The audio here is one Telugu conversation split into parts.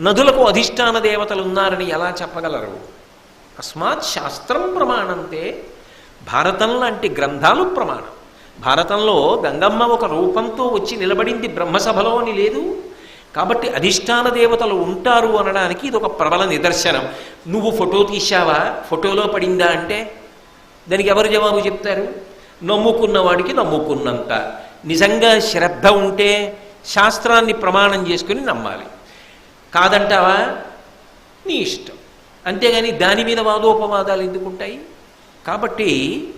నదులకు అధిష్టాన దేవతలు ఉన్నారని ఎలా చెప్పగలరు? అస్మాత్ శాస్త్రం ప్రమాణంతే భారతం లాంటి గ్రంథాలు ప్రమాణం. భారతంలో గంగమ్మ ఒక రూపంతో వచ్చి నిలబడింది బ్రహ్మసభలో అని లేదు. కాబట్టి అధిష్టాన దేవతలు ఉంటారు అనడానికి ఇది ఒక ప్రబల నిదర్శనం. నువ్వు ఫోటో తీశావా? ఫోటోలో పడిందా అంటే? దానికి ఎవరు జవాబు చెప్తారు? నమ్ముకున్న వాడికి నమ్ముకున్నంత. నిజంగా శ్రద్ధ ఉంటే శాస్త్రాన్ని ప్రమాణం చేసుకుని నమ్మాలి. కాదంటావా? నీ ఇష్టం. అంతేగాని దాని మీద వాదోపవాదాలు ఎందుకుంటాయి? కాబట్టి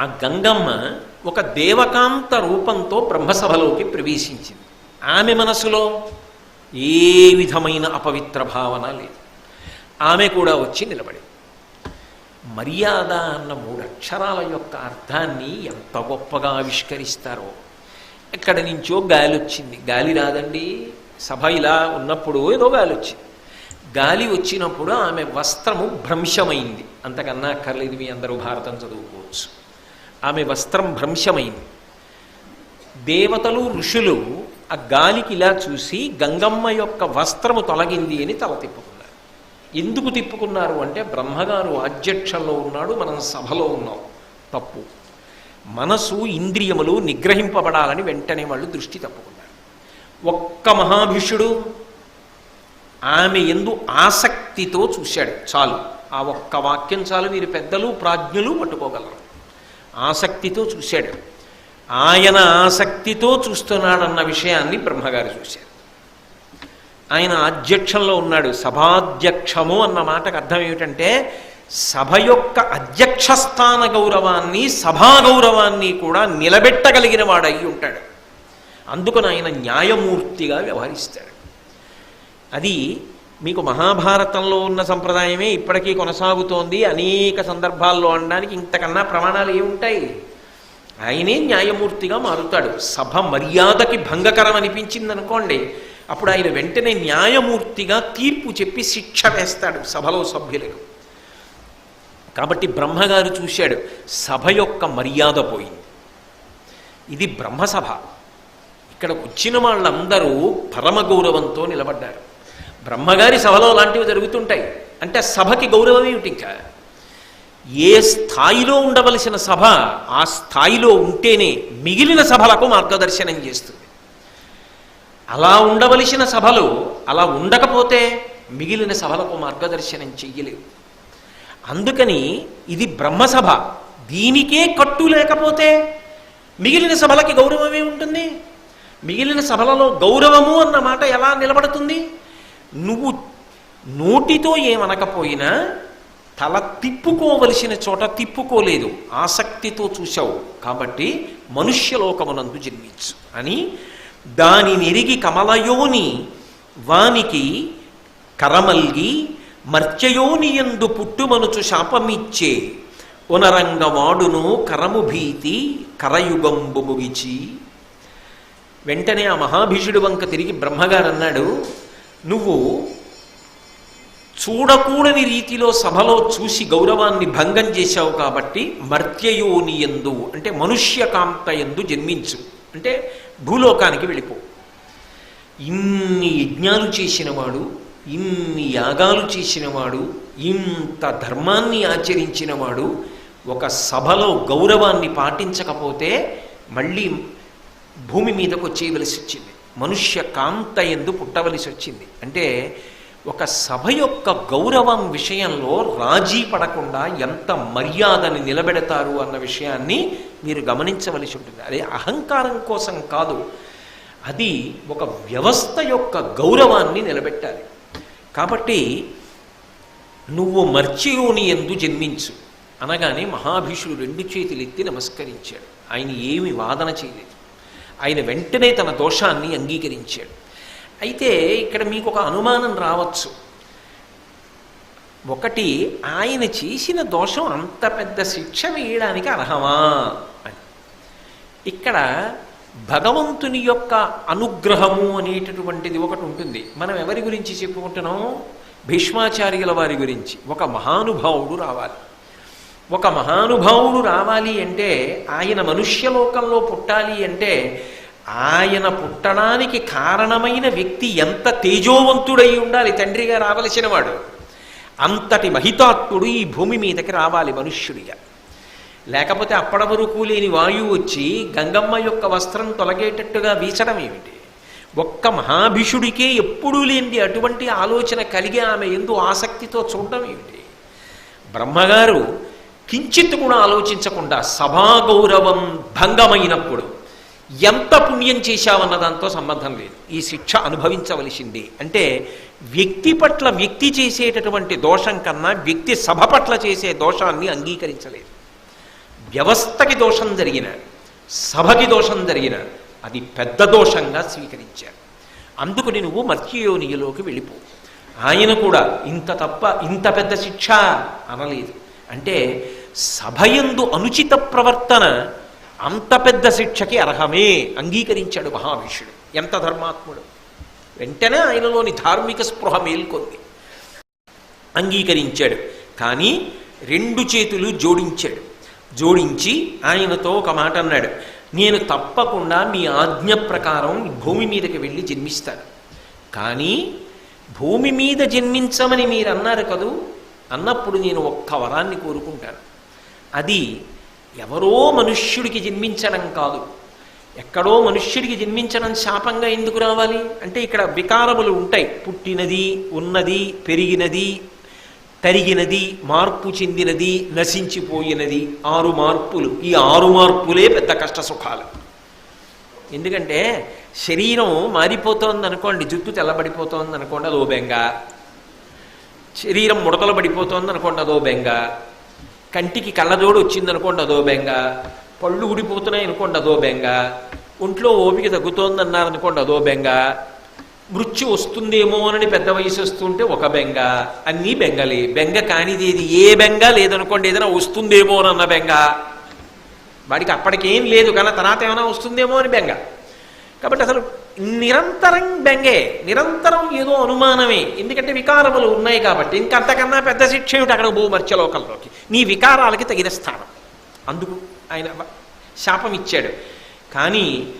ఆ గంగమ్మ ఒక దేవకాంత రూపంతో బ్రహ్మసభలోకి ప్రవేశించింది. ఆమె మనసులో ఏ విధమైన అపవిత్ర భావన లేదు. ఆమె కూడా వచ్చి నిలబడింది. మర్యాద అన్న మూడు అక్షరాల యొక్క అర్థాన్ని ఎంత గొప్పగా ఆవిష్కరిస్తారో. ఎక్కడి నుంచో గాలి వచ్చింది. గాలి రాదండి. సభ ఇలా ఉన్నప్పుడు ఏదో గాలి వచ్చింది గాలి వచ్చినప్పుడు ఆమె వస్త్రము భ్రంశమైంది. అంతకన్నా అక్కర్లేదు మీ అందరూ భారతం చదువుకోవచ్చు. ఆమె వస్త్రం భ్రంశమైంది. దేవతలు ఋషులు ఆ గాలికి ఇలా చూసి గంగమ్మ యొక్క వస్త్రము తొలగింది అని తల తిప్పుకున్నారు. ఎందుకు తిప్పుకున్నారు అంటే బ్రహ్మగారు అధ్యక్షంలో ఉన్నాడు మనం సభలో ఉన్నాం. తప్పు. మనసు ఇంద్రియములు నిగ్రహింపబడాలని వెంటనే వాళ్ళు దృష్టి తప్పుకున్నారు. ఒక్క మహాభిషుడు ఆమె ఎందు ఆసక్తితో చూశాడు. చాలు. ఆ ఒక్క వాక్యం చాలు. మీరు పెద్దలు ప్రాజ్ఞులు పట్టుకోగలరు. ఆసక్తితో చూశాడు. ఆయన ఆసక్తితో చూస్తున్నాడన్న విషయాన్ని బ్రహ్మగారు చూశారు. ఆయన అధ్యక్షంలో ఉన్నాడు. సభాధ్యక్షము అన్న మాటకు అర్థం ఏమిటంటే సభ యొక్క అధ్యక్ష స్థాన గౌరవాన్ని సభా గౌరవాన్ని కూడా నిలబెట్టగలిగిన వాడై ఉంటాడు. అందుకని ఆయన న్యాయమూర్తిగా వ్యవహరిస్తాడు. అది మీకు మహాభారతంలో ఉన్న సంప్రదాయమే ఇప్పటికీ కొనసాగుతోంది. అనేక సందర్భాల్లో అనడానికి ఇంతకన్నా ప్రమాణాలు ఏముంటాయి? ఆయనే న్యాయమూర్తిగా మారుతాడు. సభ మర్యాదకి భంగకరం అనిపించింది అనుకోండి అప్పుడు ఆయన వెంటనే న్యాయమూర్తిగా తీర్పు చెప్పి శిక్ష వేస్తాడు సభలో సభ్యులకు. కాబట్టి బ్రహ్మగారు చూశాడు సభ యొక్క మర్యాద పోయింది. ఇది బ్రహ్మసభ. ఇక్కడ వచ్చిన వాళ్ళందరూ పరమ గౌరవంతో నిలబడ్డారు. బ్రహ్మగారి సభలో లాంటివి జరుగుతుంటాయి. అంటే సభకి గౌరవం ఏమిటి ఇంకా? ఏ స్థాయిలో ఉండవలసిన సభ ఆ స్థాయిలో ఉంటేనే మిగిలిన సభలకు మార్గదర్శనం చేస్తుంది. అలా ఉండవలసిన సభలు అలా ఉండకపోతే మిగిలిన సభలకు మార్గదర్శనం చెయ్యలేవు. అందుకని ఇది బ్రహ్మసభ. దీనికే కట్టు లేకపోతే మిగిలిన సభలకి గౌరవమే ఉంటుంది? మిగిలిన సభలలో గౌరవము అన్న మాట ఎలా నిలబడుతుంది? నువ్వు నోటితో ఏమనకపోయినా తల తిప్పుకోవలసిన చోట తిప్పుకోలేదు. ఆసక్తితో చూశావు. కాబట్టి మనుష్యలోకమునందు జన్మించు అని దాని నెరిగి కమలయోని వానికి కరమల్గి మర్చయోనియందు పుట్టుమనుచు శాపమిచ్చే ఉనరంగవాడును కరము భీతి కరయుగంబు ముగిచి వెంటనే ఆ మహాభీషుడు వంక తిరిగి బ్రహ్మగారు అన్నాడు నువ్వు చూడకూడని రీతిలో సభలో చూసి గౌరవాన్ని భంగం చేశావు కాబట్టి మర్త్యయోని ఎందు అంటే మనుష్యకాంత ఎందు జన్మించు. అంటే భూలోకానికి వెళ్ళిపో. ఇన్ని యజ్ఞాలు చేసినవాడు ఇన్ని యాగాలు చేసినవాడు ఇంత ధర్మాన్ని ఆచరించినవాడు ఒక సభలో గౌరవాన్ని పాటించకపోతే మళ్ళీ భూమి మీదకు వచ్చేయవలసి వచ్చింది. మనుష్య కాంత ఎందు పుట్టవలసి వచ్చింది. అంటే ఒక సభ యొక్క గౌరవం విషయంలో రాజీ పడకుండా ఎంత మర్యాదని నిలబెడతారు అన్న విషయాన్ని మీరు గమనించవలసి ఉంటుంది. అదే అహంకారం కోసం కాదు. అది ఒక వ్యవస్థ యొక్క గౌరవాన్ని నిలబెట్టాలి. కాబట్టి నువ్వు మర్చియోని ఎందు జన్మించు. అనగానే మహాభీషుడు రెండు చేతులు ఎత్తి నమస్కరించాడు. ఆయన ఏమి వాదన చేయలేదు. ఆయన వెంటనే తన దోషాన్ని అంగీకరించాడు. అయితే ఇక్కడ మీకు ఒక అనుమానం రావచ్చు. ఒకటి ఆయన చేసిన దోషం అంత పెద్ద శిక్ష వేయడానికి అర్హమా అని. ఇక్కడ భగవంతుని యొక్క అనుగ్రహము అనేటటువంటిది ఒకటి ఉంటుంది. మనం ఎవరి గురించి చెప్పుకుంటున్నాం? భీష్మాచార్యుల వారి గురించి. ఒక మహానుభావుడు రావాలి. ఒక మహానుభావుడు రావాలి అంటే ఆయన మనుష్యలోకంలో పుట్టాలి అంటే ఆయన పుట్టడానికి కారణమైన వ్యక్తి ఎంత తేజోవంతుడై ఉండాలి తండ్రిగా రావలసిన వాడు. అంతటి మహితాత్ముడు ఈ భూమి మీదకి రావాలి మనుష్యుడిగా. లేకపోతే అప్పటి వరకు లేని వాయువు వచ్చి గంగమ్మ యొక్క వస్త్రం తొలగేటట్టుగా వీచడం ఏమిటి? ఒక్క మహాభిషుడికే ఎప్పుడూ లేనిది అటువంటి ఆలోచన కలిగి ఆమె ఎందు ఆసక్తితో చూడడం ఏమిటి? బ్రహ్మగారు కించిత్ కూడా ఆలోచించకుండా సభా గౌరవం భంగమైనప్పుడు ఎంత పుణ్యం చేశావన్న దాంతో సంబంధం లేదు. ఈ శిక్ష అనుభవించవలసింది. అంటే వ్యక్తి పట్ల వ్యక్తి చేసేటటువంటి దోషం కన్నా వ్యక్తి సభ పట్ల చేసే దోషాన్ని అంగీకరించలేదు. వ్యవస్థకి దోషం జరిగిన సభకి దోషం జరిగిన అది పెద్ద దోషంగా స్వీకరించారు. అందుకని నువ్వు మర్త్యయోనియలోకి వెళ్ళిపో. ఆయన కూడా ఇంత తప్ప ఇంత పెద్ద శిక్ష అనలేదు. అంటే సభయందు అనుచిత ప్రవర్తన అంత పెద్ద శిక్షకి అర్హమే అంగీకరించాడు మహావిష్ణుడు ఎంత ధర్మాత్ముడు. వెంటనే ఆయనలోని ధార్మిక స్పృహ మేల్కొంది. అంగీకరించాడు. కానీ రెండు చేతులు జోడించాడు. జోడించి ఆయనతో ఒక మాట అన్నాడు. నేను తప్పకుండా మీ ఆజ్ఞ ప్రకారం భూమి మీదకి వెళ్ళి జన్మిస్తాను. కానీ భూమి మీద జన్మించమని మీరు అన్నారు కదూ? అన్నప్పుడు నేను ఒక్క వరాన్ని కోరుకుంటాను. అది ఎవరో మనుష్యుడికి జన్మించడం కాదు. ఎక్కడో మనుష్యుడికి జన్మించడం శాపంగా ఎందుకు రావాలి? అంటే ఇక్కడ వికారములు ఉంటాయి. పుట్టినది ఉన్నది పెరిగినది తరిగినది మార్పు చెందినది నశించిపోయినది. ఆరు మార్పులు. ఈ ఆరు మార్పులే పెద్ద కష్ట సుఖాలు. ఎందుకంటే శరీరం మారిపోతోంది అనుకోండి జుట్టు తెల్లబడిపోతోంది అనుకోండి అదో బెంగ. శరీరం ముడతలు పడిపోతోంది అనుకోండి అదో బెంగ. కంటికి కళ్ళజోడు వచ్చిందనుకోండి అదో బెంగ. పళ్ళు ఊడిపోతున్నాయి అనుకోండి అదో బెంగ. ఒంట్లో ఓపిక తగ్గుతోందన్నారనుకోండి అదో బెంగ. మృత్యు వస్తుందేమో అని పెద్ద వయసు వస్తుంటే ఒక బెంగ. అన్నీ బెంగలే. బెంగ కానిది ఏది ఏ బెంగ లేదనుకోండి ఏదైనా వస్తుందేమో అన్న బెంగ. వాడికి అప్పటికేం లేదు కానీ తర్వాత ఏమైనా వస్తుందేమో అని బెంగ. కాబట్టి అసలు నిరంతరం బెంగే నిరంతరం ఏదో అనుమానమే. ఎందుకంటే వికారములు ఉన్నాయి కాబట్టి. ఇంకంతకన్నా పెద్ద శిక్ష ఏమిటి అక్కడ భూ మర్చలోకంలోకి నీ వికారాలకి తగిన స్థానం. అందుకు ఆయన శాపం ఇచ్చాడు. కానీ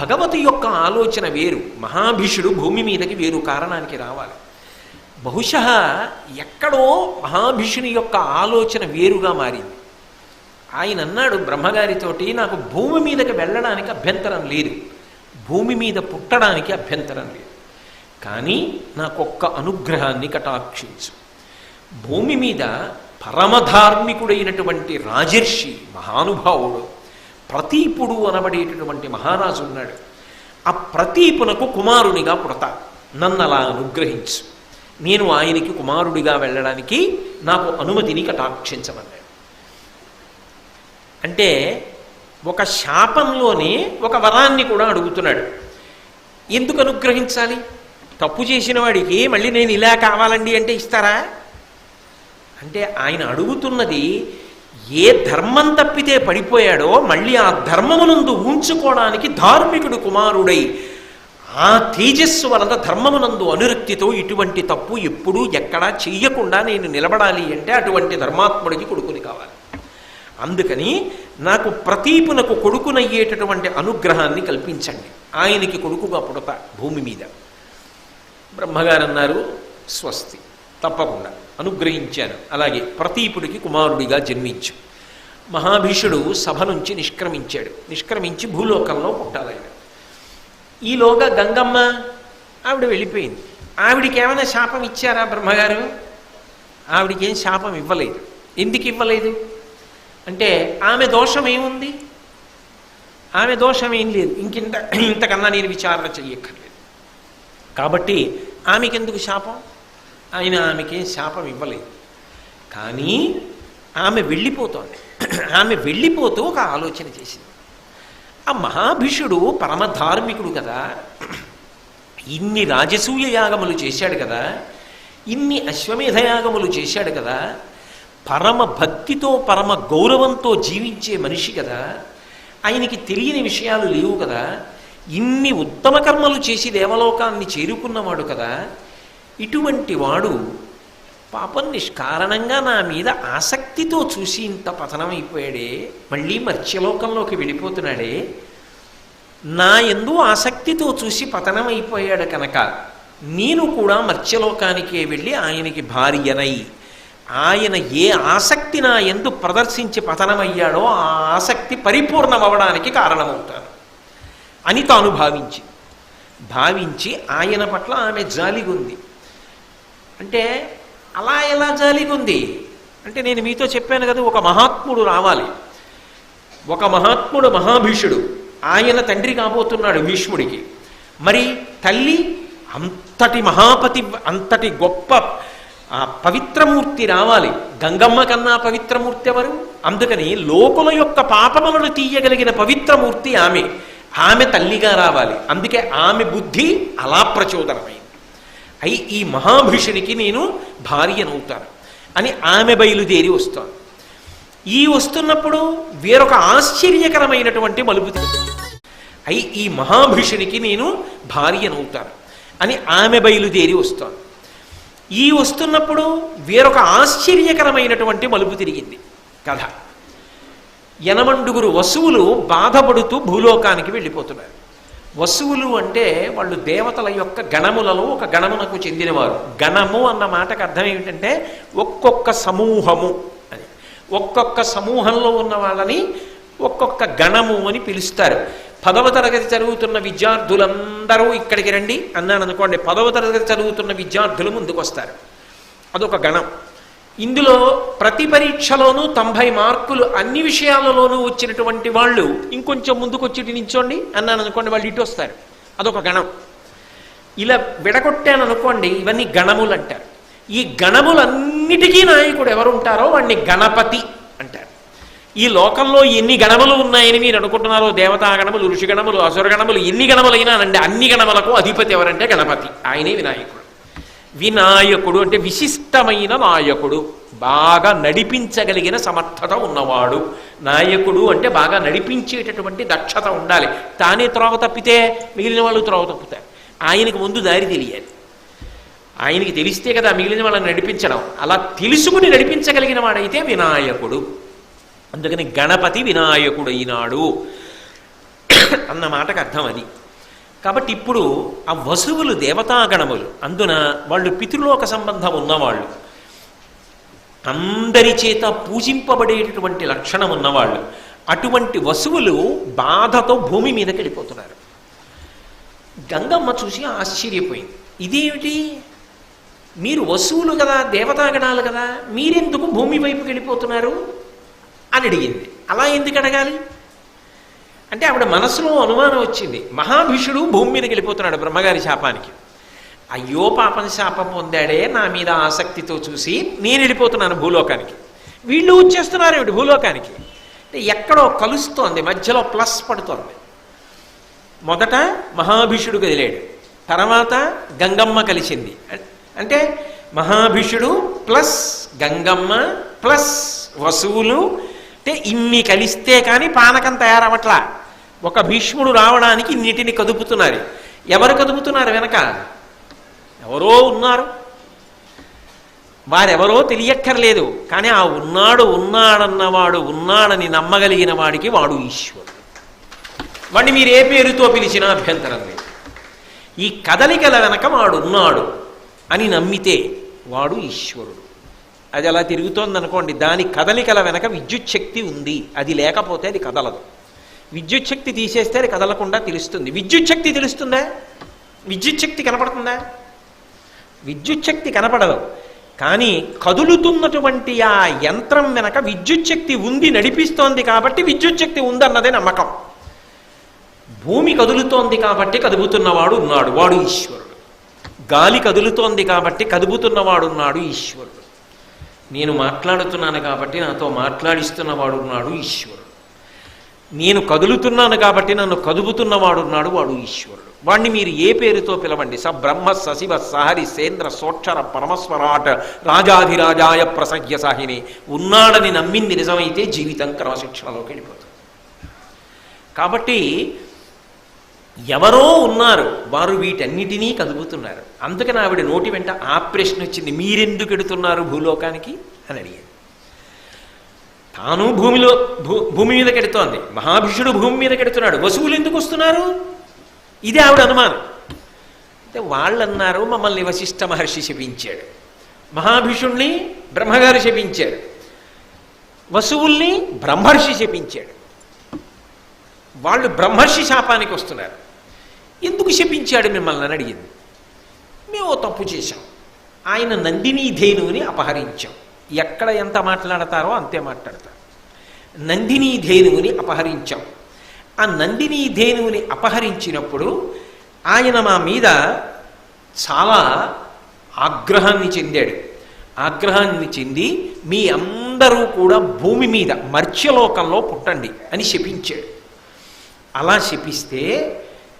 భగవతి యొక్క ఆలోచన వేరు. మహాభీషుడు భూమి మీదకి వేరు కారణానికి రావాలి. బహుశ ఎక్కడో మహాభీషుని యొక్క ఆలోచన వేరుగా మారింది. ఆయన అన్నాడు బ్రహ్మగారితోటి నాకు భూమి మీదకి వెళ్ళడానికి అభ్యంతరం లేదు. భూమి మీద పుట్టడానికి అభ్యంతరం లేదు. కానీ నాకొక్క అనుగ్రహాన్ని కటాక్షించు. భూమి మీద పరమధార్మికుడైనటువంటి రాజర్షి మహానుభావుడు ప్రతీపుడు అనబడేటటువంటి మహారాజు ఉన్నాడు. ఆ ప్రతీపునకు కుమారునిగా పుడతా. నన్ను అలా అనుగ్రహించు. నేను ఆయనకి కుమారుడిగా వెళ్ళడానికి నాకు అనుమతిని కటాక్షించమన్నాడు. అంటే ఒక శాపంలోనే ఒక వరాన్ని కూడా అడుగుతున్నాడు. ఎందుకు అనుగ్రహించాలి? తప్పు చేసిన వాడికి మళ్ళీ నేను ఇలా కావాలండి అంటే ఇస్తారా? అంటే ఆయన అడుగుతున్నది ఏ ధర్మం తప్పితే పడిపోయాడో మళ్ళీ ఆ ధర్మమునందు ఉంచుకోవడానికి ధార్మికుడు కుమారుడై ఆ తేజస్సు వలన ధర్మమునందు అనురక్తితో ఇటువంటి తప్పు ఎప్పుడూ ఎక్కడా చెయ్యకుండా నేను నిలబడాలి అంటే అటువంటి ధర్మాత్ముడికి కొడుకుని కావాలి. అందుకని నాకు ప్రతీపునకు కొడుకునయ్యేటటువంటి అనుగ్రహాన్ని కల్పించండి. ఆయనకి కొడుకుగా పుడత భూమి మీద. బ్రహ్మగారు అన్నారు స్వస్తి. తప్పకుండా. అనుగ్రహించాను. అలాగే ప్రతీపుడికి కుమారుడిగా జన్మించు. మహాభీషుడు సభ నుంచి నిష్క్రమించాడు. నిష్క్రమించి భూలోకంలో పుట్టాలయ్యాడు ఈలోగా గంగమ్మ ఆవిడ వెళ్ళిపోయింది. ఆవిడికి ఏమైనా శాపం ఇచ్చారా బ్రహ్మగారు? ఆవిడికి ఏం శాపం ఇవ్వలేదు. ఎందుకు ఇవ్వలేదు? అంటే ఆమె దోషం ఏముంది? ఆమె దోషం ఏం లేదు. ఇంకింత ఇంతకన్నా నేను విచారణ చెయ్యక్కర్లేదు. కాబట్టి ఆమెకెందుకు శాపం? ఆయన ఆమెకి శాపం ఇవ్వలేదు. కానీ ఆమె వెళ్ళిపోతోంది. ఆమె వెళ్ళిపోతూ ఒక ఆలోచన చేసింది. ఆ మహాభిషుడు పరమధార్మికుడు కదా. ఇన్ని రాజసూయ యాగములు చేశాడు కదా. ఇన్ని అశ్వమేధ యాగములు చేశాడు కదా. పరమ భక్తితో పరమ గౌరవంతో జీవించే మనిషి కదా. ఆయనకి తెలియని విషయాలు లేవు కదా. ఇన్ని ఉత్తమ కర్మలు చేసి దేవలోకాన్ని చేరుకున్నవాడు కదా. ఇటువంటి వాడు పాపం నిష్కారణంగా నా మీద ఆసక్తితో చూసి ఇంత పతనమైపోయాడే మళ్ళీ మత్స్యలోకంలోకి వెళ్ళిపోతున్నాడే. నా ఎందు ఆసక్తితో చూసి పతనమైపోయాడు కనుక నేను కూడా మత్స్యలోకానికే వెళ్ళి ఆయనకి భార్యనై ఆయన ఏ ఆసక్తి నా ఎందు ప్రదర్శించి పతనమయ్యాడో ఆ ఆసక్తి పరిపూర్ణమవడానికి కారణమవుతాను అని తాను భావించి భావించి ఆయన పట్ల ఆమె జాలిగుంది. అంటే అలా ఎలా జాలిగుంది? అంటే నేను మీతో చెప్పాను కదా ఒక మహాత్ముడు రావాలి. ఒక మహాత్ముడు మహాభీషుడు ఆయన తండ్రి కాబోతున్నాడు భీష్ముడికి. మరి తల్లి అంతటి మహాపతి అంతటి గొప్ప ఆ పవిత్రమూర్తి రావాలి. గంగమ్మ కన్నా పవిత్రమూర్తి ఎవరు? అందుకని లోకుల యొక్క పాపములను తీయగలిగిన పవిత్రమూర్తి ఆమె. ఆమె తల్లిగా రావాలి. అందుకే ఆమె బుద్ధి అలా ప్రచోదనమైంది. అయి ఈ మహాభీషునికి నేను భార్యనవుతాను అని ఆమె బయలుదేరి వస్తాను. ఈ వస్తున్నప్పుడు వేరొక ఆశ్చర్యకరమైనటువంటి మలుపు అయి ఈ మహాభీషునికి నేను భార్యనవుతాను అని ఆమె బయలుదేరి వస్తాను. ఈ వస్తున్నప్పుడు వేరొక ఆశ్చర్యకరమైనటువంటి మలుపు తిరిగింది. కథ. యనమండుగురు వసువులు బాధపడుతూ భూలోకానికి వెళ్ళిపోతున్నారు. వసువులు అంటే వాళ్ళు దేవతల యొక్క గణములలో ఒక గణమునకు చెందినవారు. గణము అన్న మాటకు అర్థం ఏమిటంటే ఒక్కొక్క సమూహము అని. ఒక్కొక్క సమూహంలో ఉన్న వాళ్ళని ఒక్కొక్క గణము అని పిలుస్తారు. పదవ తరగతి చదువుతున్న విద్యార్థులందరూ ఇక్కడికి రండి అన్నాను అనుకోండి పదవ తరగతి చదువుతున్న విద్యార్థులు ముందుకు వస్తారు అదొక గణం. ఇందులో ప్రతి పరీక్షలోనూ తొంభై మార్కులు అన్ని విషయాలలోనూ వచ్చినటువంటి వాళ్ళు ఇంకొంచెం ముందుకు వచ్చి నించోండి అన్నాను అనుకోండి వాళ్ళు ఇటు వస్తారు. అదొక గణం. ఇలా విడగొట్టాను అనుకోండి ఇవన్నీ గణములు అంటారు ఈ గణములన్నిటికీ నాయకుడు ఎవరు ఉంటారో వాడిని గణపతి అంటారు. ఈ లోకంలో ఎన్ని గణములు ఉన్నాయని మీరు అనుకుంటున్నారో దేవతా గణములు ఋషి గణములు అసుర గణములు ఎన్ని గణములైనా అండి అన్ని గణములకు అధిపతి ఎవరంటే గణపతి ఆయనే వినాయకుడు. వినాయకుడు అంటే విశిష్టమైన నాయకుడు బాగా నడిపించగలిగిన సమర్థత ఉన్నవాడు. నాయకుడు అంటే బాగా నడిపించేటటువంటి దక్షత ఉండాలి. తానే త్రోవ తప్పితే మిగిలిన వాళ్ళు త్రోవ తప్పుతారు. ఆయనకు ముందు దారి తెలియాలి. ఆయనకి తెలిస్తే కదా మిగిలిన వాళ్ళని నడిపించడం. అలా తెలుసుకుని నడిపించగలిగిన వాడైతే వినాయకుడు. అందుకని గణపతి వినాయకుడు అయినాడు అన్న మాటకు అర్థం అది. కాబట్టి ఇప్పుడు ఆ వసువులు దేవతాగణములు అందున వాళ్ళు పితృలోక సంబంధం ఉన్నవాళ్ళు. అందరి చేత పూజింపబడేటటువంటి లక్షణం ఉన్నవాళ్ళు. అటువంటి వసువులు బాధతో భూమి మీదకి వెళ్ళిపోతున్నారు. గంగమ్మ చూసి ఆశ్చర్యపోయింది. ఇదేమిటి? మీరు వసువులు కదా దేవతాగణాలు కదా మీరెందుకు భూమి వైపుకి వెళ్ళిపోతున్నారు? అని అడిగింది. అలా ఎందుకు అడగాలి? అంటే ఆవిడ మనసులో అనుమానం వచ్చింది. మహాభీషుడు భూమి మీదకి వెళ్ళిపోతున్నాడు బ్రహ్మగారి శాపానికి. అయ్యో పాపం శాపం పొందాడే నా మీద ఆసక్తితో చూసి నేను వెళ్ళిపోతున్నాను భూలోకానికి. వీళ్ళు వచ్చేస్తున్నారు ఏమిటి భూలోకానికి? అంటే ఎక్కడో కలుస్తోంది మధ్యలో ప్లస్ పడుతోంది. మొదట మహాభీషుడు కదిలాడు తర్వాత గంగమ్మ కలిసింది. అంటే మహాభీషుడు ప్లస్ గంగమ్మ ప్లస్ వసువులు అంటే ఇన్ని కలిస్తే కానీ పానకం తయారవట్లా. ఒక భీష్ముడు రావడానికి ఇన్నిటిని కదుపుతున్నారు. ఎవరు కదుపుతున్నారు వెనక? ఎవరో ఉన్నారు. వారెవరో తెలియక్కర్లేదు. కానీ ఆ ఉన్నాడు ఉన్నాడన్నవాడు ఉన్నాడని నమ్మగలిగిన వాడికి వాడు ఈశ్వరుడు. వాడిని మీరు ఏ పేరుతో పిలిచినా అభ్యంతరం లేదు. ఈ కదలికల వెనక వాడున్నాడు అని నమ్మితే వాడు ఈశ్వరుడు. అది అలా తిరుగుతోంది అనుకోండి దాని కదలికల వెనక విద్యుత్ శక్తి ఉంది. అది లేకపోతే అది కదలదు. విద్యుత్ శక్తి తీసేస్తే అది కదలకుండా తెలుస్తుంది. విద్యుత్ శక్తి తెలుస్తుందా? విద్యుత్ శక్తి కనపడుతుందా? విద్యుత్ శక్తి కనపడదు. కానీ కదులుతున్నటువంటి ఆ యంత్రం వెనక విద్యుత్ శక్తి ఉంది నడిపిస్తోంది కాబట్టి విద్యుత్ శక్తి ఉందన్నదే నమ్మకం. భూమి కదులుతోంది కాబట్టి కదుపుతున్నవాడు ఉన్నాడు. వాడు ఈశ్వరుడు. గాలి కదులుతోంది కాబట్టి కదుపుతున్నవాడున్నాడు ఈశ్వరుడు. నేను మాట్లాడుతున్నాను కాబట్టి నాతో మాట్లాడిస్తున్నవాడు ఉన్నాడు ఈశ్వరుడు. నేను కదులుతున్నాను కాబట్టి నన్ను కదుపుతున్నవాడు ఉన్నాడు వాడు ఈశ్వరుడు. వాణ్ణి మీరు ఏ పేరుతో పిలవండి? స బ్రహ్మ సశివ సహరి సేంద్ర సోక్షర పరమస్వరాట రాజాధిరాజాయ ప్రసజ్ఞ సాహిని. ఉన్నాడని నమ్మింది నిజమైతే జీవితం క్రమశిక్షణలోకి వెళ్ళిపోతుంది. కాబట్టి ఎవరో ఉన్నారు. వారు వీటన్నిటినీ కదుపుతున్నారు అందుకని ఆవిడ నోటి వెంట ఆ ప్రశ్న వచ్చింది మీరెందుకు ఎడుతున్నారు భూలోకానికి? అని అడిగింది. తాను భూమిలో భూ భూమి మీద కెడుతోంది. మహాభిషుడు భూమి మీద కెడుతున్నాడు. వసువులు ఎందుకు వస్తున్నారు? ఇది ఆవిడ అనుమానం. అంటే వాళ్ళు అన్నారు మమ్మల్ని వశిష్ఠ మహర్షి శపించాడు. మహాభిషుణ్ణి బ్రహ్మగారు శపించాడు. వసువుల్ని బ్రహ్మర్షి శపించాడు. వాళ్ళు బ్రహ్మర్షి శాపానికి వస్తున్నారు. ఎందుకు శపించాడు మిమ్మల్ని అని అడిగింది. మేము తప్పు చేశాం. ఆయన నందిని ధేనువుని అపహరించాం. ఎక్కడ ఎంత మాట్లాడతారో అంతే మాట్లాడతారు. నందిని ధేనువుని అపహరించాం. ఆ నందిని ధేనువుని అపహరించినప్పుడు ఆయన మా మీద చాలా ఆగ్రహాన్ని చెందాడు. ఆగ్రహాన్ని చెంది మీ అందరూ కూడా భూమి మీద మర్చ్యలోకంలో పుట్టండి అని శపించాడు. అలా శపిస్తే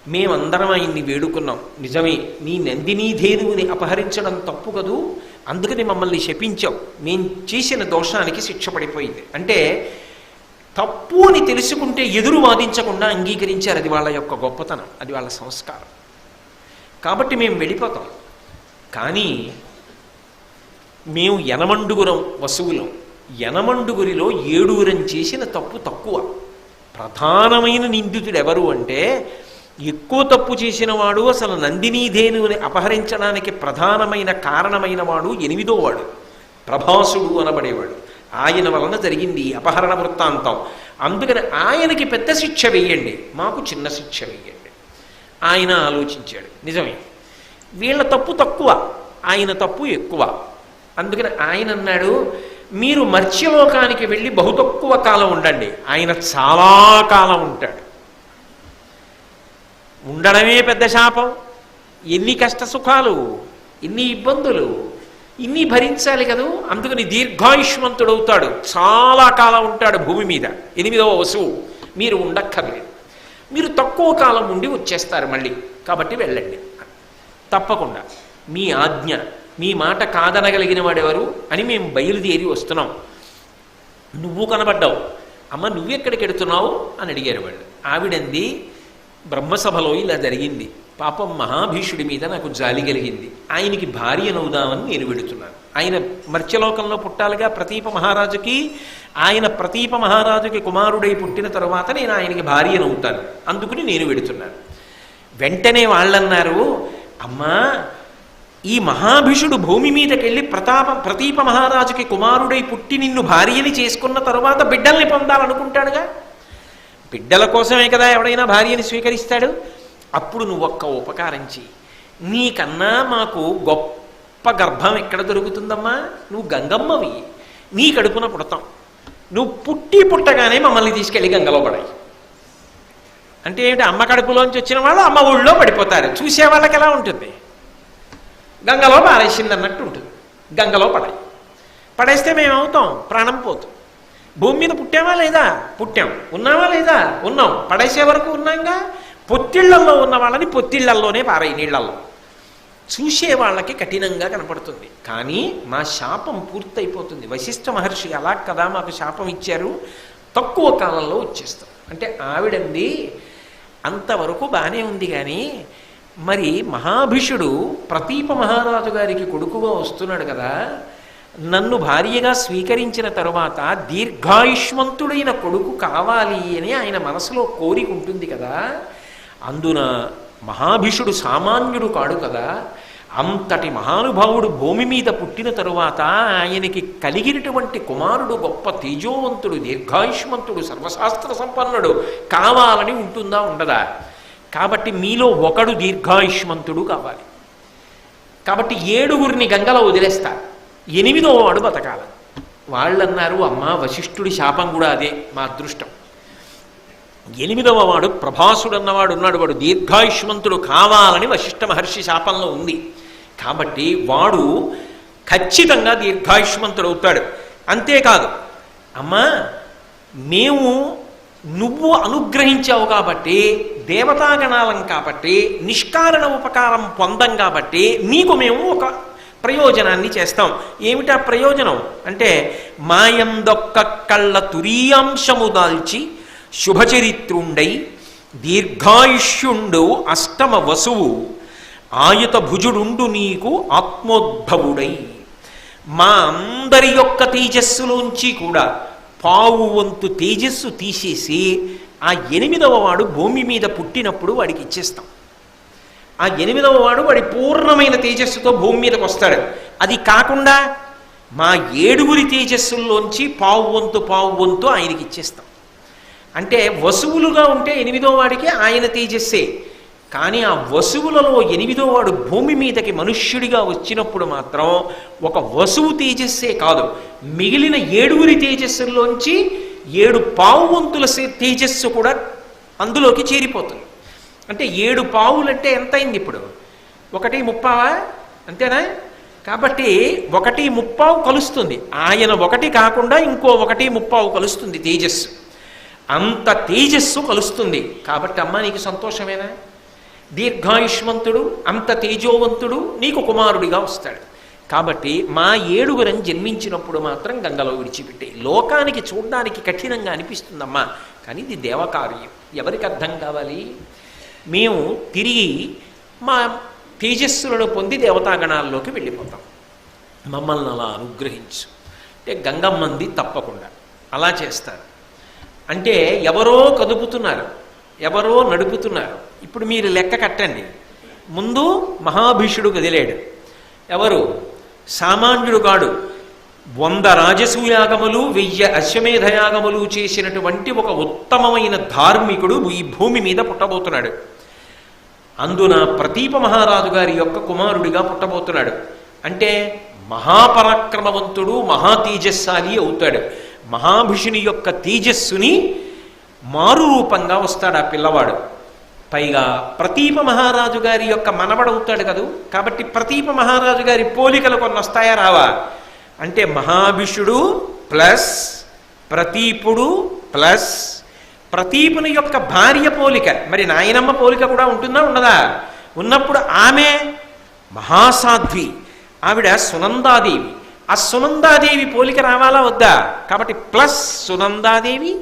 మేమందరం ఆయన్ని వేడుకున్నాం. నిజమే నీ నందినీ ధేనువుని అపహరించడం తప్పు కదూ? అందుకని మమ్మల్ని శపించావు. మేము చేసిన దోషానికి శిక్ష పడిపోయింది అంటే తప్పు అని తెలుసుకుంటే ఎదురు వాదించకుండా అంగీకరించారు. అది వాళ్ళ యొక్క గొప్పతనం. అది వాళ్ళ సంస్కారం. కాబట్టి మేము వెళ్ళిపోతాం. కానీ మేము యనమండుగురం వసువులం. యనమండుగురిలో ఏడుగురం చేసిన తప్పు తక్కువ. ప్రధానమైన నిందితుడు ఎవరు అంటే ఎక్కువ తప్పు చేసిన వాడు అసలు నందినీధేనువుని అపహరించడానికి ప్రధానమైన కారణమైన వాడు ఎనిమిదో వాడు. ప్రభాసుడు అనబడేవాడు. ఆయన వలన జరిగింది అపహరణ వృత్తాంతం. అందుకని ఆయనకి పెద్ద శిక్ష వెయ్యండి మాకు చిన్న శిక్ష వెయ్యండి ఆయన ఆలోచించాడు. నిజమే. వీళ్ళ తప్పు తక్కువ ఆయన తప్పు ఎక్కువ. అందుకని ఆయన అన్నాడు మీరు మర్త్యలోకానికి వెళ్ళి బహు తక్కువ కాలం ఉండండి. ఆయన చాలా కాలం ఉంటాడు. ఉండడమే పెద్ద శాపం. ఎన్ని కష్ట సుఖాలు ఎన్ని ఇబ్బందులు ఇన్ని భరించాలి కదూ? అందుకని దీర్ఘాయుష్మంతుడవుతాడు. చాలా కాలం ఉంటాడు భూమి మీద. ఎనిమిదవ వసువు. మీరు ఉండక్కర్లేదు. మీరు తక్కువ కాలం ఉండి వచ్చేస్తారు మళ్ళీ. కాబట్టి వెళ్ళండి. తప్పకుండా. మీ ఆజ్ఞ మీ మాట కాదనగలిగిన వాడెవరు అని మేము బయలుదేరి వస్తున్నాం. నువ్వు కనబడ్డావు. అమ్మ నువ్వెక్కడికి ఎడుతున్నావు అని అడిగారు వాళ్ళు. ఆవిడంది బ్రహ్మసభలో ఇలా జరిగింది. పాపం మహాభీషుడి మీద నాకు జాలి కలిగింది. ఆయనకి భార్యనవుదామని నేను వెడుతున్నాను. ఆయన మర్త్యలోకంలో పుట్టాలిగా ప్రతీప మహారాజుకి ఆయన ప్రతీప మహారాజుకి కుమారుడై పుట్టిన తర్వాత నేను ఆయనకి భార్యనవుతాను. అందుకుని నేను వెడుతున్నాను. వెంటనే వాళ్ళన్నారు అమ్మా ఈ మహాభిషుడు భూమి మీదకెళ్ళి ప్రతాప ప్రతీప మహారాజుకి కుమారుడై పుట్టి నిన్ను భార్యని చేసుకున్న తర్వాత బిడ్డల్ని పొందాలనుకుంటాడుగా? బిడ్డల కోసమే కదా ఎవడైనా భార్యని స్వీకరిస్తాడు? అప్పుడు నువ్వు ఒక్క ఉపకారం చెయ్యి. నీకన్నా మాకు గొప్ప గర్భం ఎక్కడ దొరుకుతుందమ్మా? నువ్వు గంగమ్మవి. నీ కడుపున పుడతాం. నువ్వు పుట్టి పుట్టగానే మమ్మల్ని తీసుకెళ్ళి గంగలో పడాయి. అంటే ఏమిటి? అమ్మ కడుపులోంచి వచ్చిన వాళ్ళు అమ్మ ఊళ్ళో పడిపోతారు. చూసే వాళ్ళకి ఎలా ఉంటుంది? గంగలో పారేసింది అన్నట్టు ఉంటుంది. గంగలో పడాయి. పడేస్తే మేము అవుతాం ప్రాణం పోతాం భూమి మీద పుట్టామా లేదా? పుట్టాం. ఉన్నామా లేదా? ఉన్నాం. పడేసే వరకు ఉన్నాంగా? పొత్తిళ్ళల్లో ఉన్న వాళ్ళని పొత్తిళ్ళల్లోనే పారాయి నీళ్ళలో చూసే వాళ్ళకి కఠినంగా కనపడుతుంది. కానీ మా శాపం పూర్తయిపోతుంది. వశిష్ఠ మహర్షి అలా కదా మాకు శాపం ఇచ్చారు? తక్కువ కాలంలో వచ్చేస్తాం అంటే ఆవిడంది అంతవరకు బాగానే ఉంది కానీ మరి మహాభిషుడు ప్రతీప మహారాజు గారికి కొడుకుగా వస్తున్నాడు కదా నన్ను భార్యగా స్వీకరించిన తరువాత దీర్ఘాయుష్మంతుడైన కొడుకు కావాలి అని ఆయన మనసులో కోరిక ఉంటుంది కదా. అందున మహాభిషుడు సామాన్యుడు కాడు కదా. అంతటి మహానుభావుడు భూమి మీద పుట్టిన తరువాత ఆయనకి కలిగినటువంటి కుమారుడు గొప్ప తేజోవంతుడు దీర్ఘాయుష్మంతుడు సర్వశాస్త్ర సంపన్నుడు కావాలని ఉంటుందా ఉండదా? కాబట్టి మీలో ఒకడు దీర్ఘాయుష్మంతుడు కావాలి. కాబట్టి ఏడుగురిని గంగలో వదిలేస్తారు. ఎనిమిదో వాడు బతకాల. వాళ్ళన్నారు అమ్మ వశిష్ఠుడి శాపం కూడా అదే మా అదృష్టం. ఎనిమిదవ వాడు ప్రభాసుడు అన్నవాడు ఉన్నాడు వాడు దీర్ఘాయుష్మంతుడు కావాలని వశిష్ఠ మహర్షి శాపంలో ఉంది. కాబట్టి వాడు ఖచ్చితంగా దీర్ఘాయుష్మంతుడు అవుతాడు. అంతేకాదు అమ్మా మేము నువ్వు అనుగ్రహించావు కాబట్టి దేవతాగణాలం కాబట్టి నిష్కారణ ఉపకారం పొందం కాబట్టి నీకు మేము ఒక ప్రయోజనాన్ని చేస్తాం. ఏమిటా ప్రయోజనం? అంటే మాయందొక్క కళ్ళ తురీయాంశము దాల్చి శుభచరిత్రుండై దీర్ఘాయుష్యుండు అష్టమ వసువు ఆయుత భుజుడుండు నీకు ఆత్మోద్భవుడై. మా అందరి యొక్క తేజస్సులోంచి కూడా పావు వంతు తేజస్సు తీసేసి ఆ ఎనిమిదవ వాడు భూమి మీద పుట్టినప్పుడు వాడికి ఇచ్చేస్తాం. ఆ ఎనిమిదవ వాడు వాడి పూర్ణమైన తేజస్సుతో భూమి మీదకి వస్తాడు. అది కాకుండా మా ఏడుగురి తేజస్సుల్లోంచి పావు వంతు పావు వంతు ఆయనకి ఇచ్చేస్తాం. అంటే వసువులుగా ఉంటే ఎనిమిదో వాడికి ఆయన తేజస్సే. కానీ ఆ వసువులలో ఎనిమిదో వాడు భూమి మీదకి మనుష్యుడిగా వచ్చినప్పుడు మాత్రం ఒక వసువు తేజస్సే కాదు. మిగిలిన ఏడుగురి తేజస్సుల్లోంచి ఏడు పావు వంతుల తేజస్సు కూడా అందులోకి చేరిపోతుంది. అంటే ఏడు పావులంటే ఎంత అయింది ఇప్పుడు? ఒకటి ముప్పావా? అంతేనా? కాబట్టి ఒకటి ముప్పావు కలుస్తుంది. ఆయన ఒకటి కాకుండా ఇంకో ఒకటి ముప్పావు కలుస్తుంది తేజస్సు. అంత తేజస్సు కలుస్తుంది. కాబట్టి అమ్మ నీకు సంతోషమేనా? దీర్ఘాయుష్మంతుడు అంత తేజోవంతుడు నీకు కుమారుడిగా వస్తాడు. కాబట్టి మా ఏడుగురం జన్మించినప్పుడు మాత్రం గంగలో విడిచిపెట్టే. లోకానికి చూడడానికి కఠినంగా అనిపిస్తుందమ్మా. కానీ ఇది దేవకార్యం. ఎవరికి అర్థం కావాలి? మేము తిరిగి మా తేజస్సులను పొంది దేవతాగణాల్లోకి వెళ్ళిపోతాం. మమ్మల్ని అలా అనుగ్రహించు. అంటే గంగమ్మంది తప్పకుండా అలా చేస్తారు. అంటే ఎవరో కదుపుతున్నారు ఎవరో నడుపుతున్నారు. ఇప్పుడు మీరు లెక్క కట్టండి. ముందు మహాభీషుడు కదిలాడు. ఎవరు? సామాన్యుడు కాడు. వంద రాజసూయాగములు వెయ్యి అశ్వమేధయాగములు చేసినటువంటి ఒక ఉత్తమమైన ధార్మికుడు ఈ భూమి మీద పుట్టబోతున్నాడు. అందున ప్రతీప మహారాజు గారి యొక్క కుమారుడిగా పుట్టబోతున్నాడు. అంటే మహాపరాక్రమవంతుడు మహాతేజస్సాలి అవుతాడు. మహాభిషుని యొక్క తేజస్సుని మారు రూపంగా వస్తాడు ఆ పిల్లవాడు. పైగా ప్రతీప మహారాజు గారి యొక్క మనవడవుతాడు కదూ. కాబట్టి ప్రతీప మహారాజు గారి పోలికలు కొన్ని వస్తాయా రావా? అంటే మహాభిషుడు ప్లస్ ప్రతీపుడు ప్లస్ ప్రతీపుని యొక్క భార్య పోలిక. మరి నాయనమ్మ పోలిక కూడా ఉంటుందా ఉండదా? ఉన్నప్పుడు ఆమె మహాసాధ్వి ఆవిడ సునందాదేవి. ఆ సునందాదేవి పోలిక రావాలా వద్దా? కాబట్టి ప్లస్ సునందాదేవి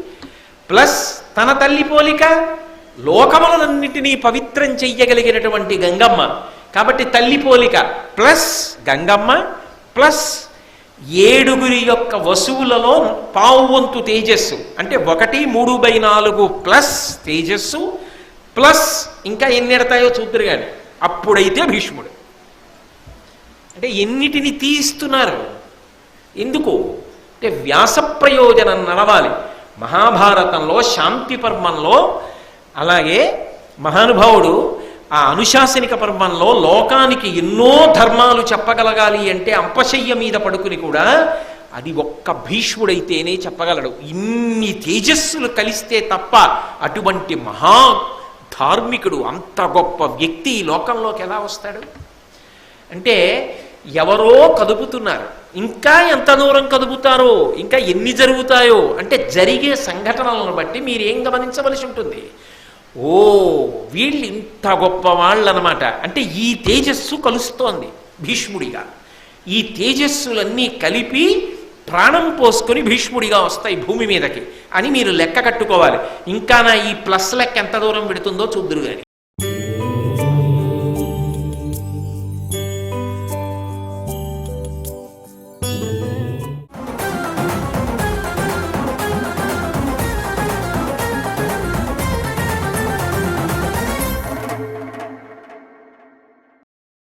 ప్లస్ తన తల్లి పోలిక లోకములన్నిటినీ పవిత్రం చెయ్యగలిగినటువంటి గంగమ్మ. కాబట్టి తల్లి పోలిక ప్లస్ గంగమ్మ ప్లస్ ఏడుగురి యొక్క వసువులలో పావు వంతు తేజస్సు. అంటే ఒకటి మూడు బై నాలుగు ప్లస్ తేజస్సు ప్లస్ ఇంకా ఎన్ని ఎడతాయో చూద్దరు కానీ అప్పుడైతే భీష్ముడు. అంటే ఎన్నిటిని తీస్తున్నారు? ఎందుకు? అంటే వ్యాస ప్రయోజనం నడవాలి. మహాభారతంలో శాంతి పర్మంలో అలాగే మహానుభావుడు ఆ అనుశాసనిక పర్వంలో లోకానికి ఎన్నో ధర్మాలు చెప్పగలగాలి అంటే అంపశయ్య మీద పడుకుని కూడా అది ఒక్క భీష్ముడైతేనే చెప్పగలడు. ఇన్ని తేజస్సులు కలిస్తే తప్ప అటువంటి మహా ధార్మికుడు అంత గొప్ప వ్యక్తి ఈ లోకంలోకి ఎలా వస్తాడు? అంటే ఎవరో కదుపుతున్నారు. ఇంకా ఎంత దూరం కదుపుతారో ఇంకా ఎన్ని జరుగుతాయో అంటే జరిగే సంఘటనలను బట్టి మీరు ఏం గమనించవలసి ఉంటుంది? ఓ వీళ్ళు ఇంత గొప్ప వాళ్ళు అనమాట అంటే ఈ తేజస్సు కలుస్తోంది భీష్ముడిగా. ఈ తేజస్సులన్నీ కలిపి ప్రాణం పోసుకొని భీష్ముడిగా వస్తాయి భూమి మీదకి అని మీరు లెక్క కట్టుకోవాలి. ఇంకా నా ఈ ప్లస్ లెక్క ఎంత దూరం పెడుతుందో చూద్దురు కానీ